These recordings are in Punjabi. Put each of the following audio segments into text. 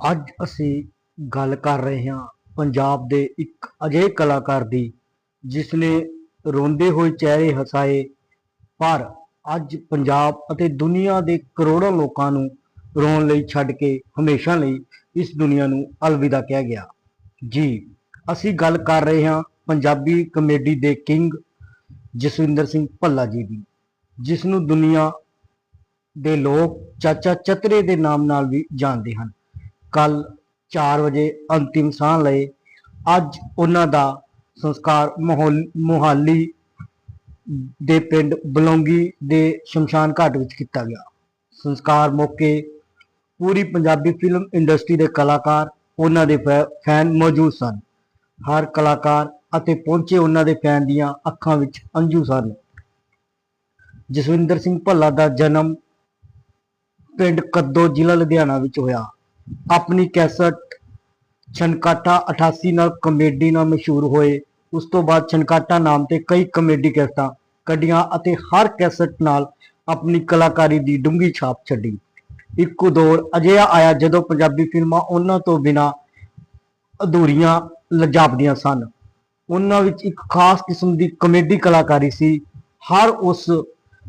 ਅੱਜ ਅਸੀਂ ਗੱਲ ਕਰ ਰਹੇ ਹਾਂ ਪੰਜਾਬ ਦੇ ਇੱਕ ਅਜਿਹੇ ਕਲਾਕਾਰ ਦੀ, ਜਿਸ ਨੇ ਰੋਂਦੇ ਹੋਏ ਚਿਹਰੇ ਹਸਾਏ, ਪਰ ਅੱਜ ਪੰਜਾਬ ਅਤੇ ਦੁਨੀਆ ਦੇ ਕਰੋੜਾਂ ਲੋਕਾਂ ਨੂੰ ਰੋਣ ਲਈ ਛੱਡ ਕੇ ਹਮੇਸ਼ਾ ਲਈ ਇਸ ਦੁਨੀਆ ਨੂੰ ਅਲਵਿਦਾ ਕਿਹਾ ਗਿਆ। ਜੀ, ਅਸੀਂ ਗੱਲ ਕਰ ਰਹੇ ਹਾਂ ਪੰਜਾਬੀ ਕਮੇਡੀ ਦੇ ਕਿੰਗ ਜਸਵਿੰਦਰ ਸਿੰਘ ਭੱਲਾ ਜੀ ਦੀ ਜਿਸ ਨੂੰ ਦੁਨੀਆ ਦੇ ਲੋਕ ਚਾਚਾ ਚਤਰੇ ਦੇ ਨਾਮ ਨਾਲ ਵੀ ਜਾਣਦੇ ਹਨ। ਕੱਲ 4 ਵਜੇ ਅੰਤਿਮ ਸਾਹ ਲਏ। ਅੱਜ ਉਹਨਾਂ ਦਾ ਸੰਸਕਾਰ ਮਾਹੌਲ ਮੁਹਾਲੀ ਦੇ ਪਿੰਡ ਬਲੌਂਗੀ ਦੇ ਸ਼ਮਸ਼ਾਨ ਘਾਟ ਵਿੱਚ ਕੀਤਾ ਗਿਆ। ਸੰਸਕਾਰ ਮੌਕੇ ਪੂਰੀ ਪੰਜਾਬੀ ਫਿਲਮ ਇੰਡਸਟਰੀ ਦੇ ਕਲਾਕਾਰ ਉਹਨਾਂ ਦੇ ਫੈ- ਫੈਨ ਮੌਜੂਦ ਸਨ। ਹਰ ਕਲਾਕਾਰ ਅਤੇ ਪਹੁੰਚੇ ਉਹਨਾਂ ਦੇ ਫੈਨ ਦੀਆਂ ਅੱਖਾਂ ਵਿੱਚ ਅੰਜੂ ਸਨ। ਜਸਵਿੰਦਰ ਸਿੰਘ ਭੱਲਾ ਦਾ ਜਨਮ ਪਿੰਡ ਕੱਦੋ ਜ਼ਿਲ੍ਹਾ ਲੁਧਿਆਣਾ ਵਿੱਚ ਹੋਇਆ। ਆਪਣੀ ਕੈਸਟ ਛਨਕਾਟਾ 88 ਨਾਲ ਕਮੇਡੀ ਨਾਲ ਮਸ਼ਹੂਰ ਹੋਏ। ਉਸ ਤੋਂ ਬਾਅਦ ਛਨਕਾਟਾ ਨਾਮ ਤੇ ਕਈ ਕਮੇਡੀ ਕੈਸਟਾਂ ਕੱਢੀਆਂ ਅਤੇ ਹਰ ਕੈਸਟ ਨਾਲ ਆਪਣੀ ਕਲਾਕਾਰੀ ਦੀ ਡੂੰਘੀ ਛਾਪ ਛੱਡੀ। ਇੱਕ ਦੌਰ ਅਜਿਹਾ ਆਇਆ ਜਦੋਂ ਪੰਜਾਬੀ ਫਿਲਮਾਂ ਉਹਨਾਂ ਤੋਂ ਬਿਨਾ ਅਧੂਰੀਆਂ ਲਜਾਪਦੀਆਂ ਸਨ। ਉਹਨਾਂ ਵਿੱਚ ਇੱਕ ਖਾਸ ਕਿਸਮ ਦੀ ਕਮੇਡੀ ਕਲਾਕਾਰੀ ਸੀ। ਹਰ ਉਸ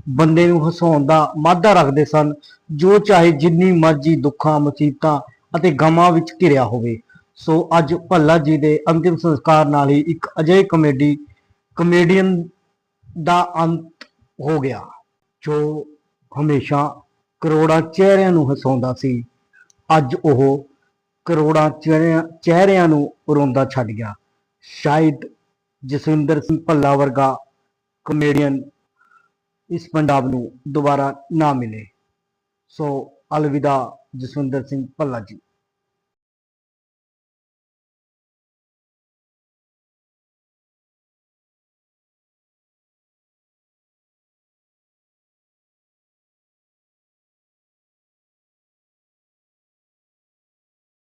ਬੰਦੇ ਨੂੰ ਹਸਾਉਣ ਦਾ ਮਾਧਾ ਰੱਖਦੇ ਸਨ, ਜੋ ਚਾਹੇ ਜਿੰਨੀ ਮਰਜ਼ੀ ਦੁੱਖਾਂ, ਮੁਸੀਬਤਾਂ ਅਤੇ ਗਮਾਂ ਵਿੱਚ ਘਿਰਿਆ ਹੋਵੇ। ਸੋ ਅੱਜ ਭੱਲਾ ਜੀ ਦੇ ਅੰਤਿਮ ਸੰਸਕਾਰ ਨਾਲ ਹੀ ਇੱਕ ਅਜਿਹੇ ਕਮੇਡੀ ਕਮੇਡੀਅਨ ਦਾ ਅੰਤ ਹੋ ਗਿਆ, ਜੋ ਹਮੇਸ਼ਾ ਕਰੋੜਾਂ ਚਿਹਰਿਆਂ ਨੂੰ ਹਸਾਉਂਦਾ ਸੀ। ਅੱਜ ਉਹ ਕਰੋੜਾਂ ਚਿਹਰਿਆਂ ਨੂੰ ਰੋਂਦਾ ਛੱਡ ਗਿਆ। ਸ਼ਾਇਦ ਜਸਵਿੰਦਰ ਸਿੰਘ ਭੱਲਾ ਵਰਗਾ ਕਮੇਡੀਅਨ ਇਸ ਪੰਜਾਬ ਨੂੰ ਦੁਬਾਰਾ ਨਾ ਮਿਲੇ। ਸੋ ਅਲਵਿਦਾ ਜਸਵਿੰਦਰ ਸਿੰਘ ਭੱਲਾ ਜੀ।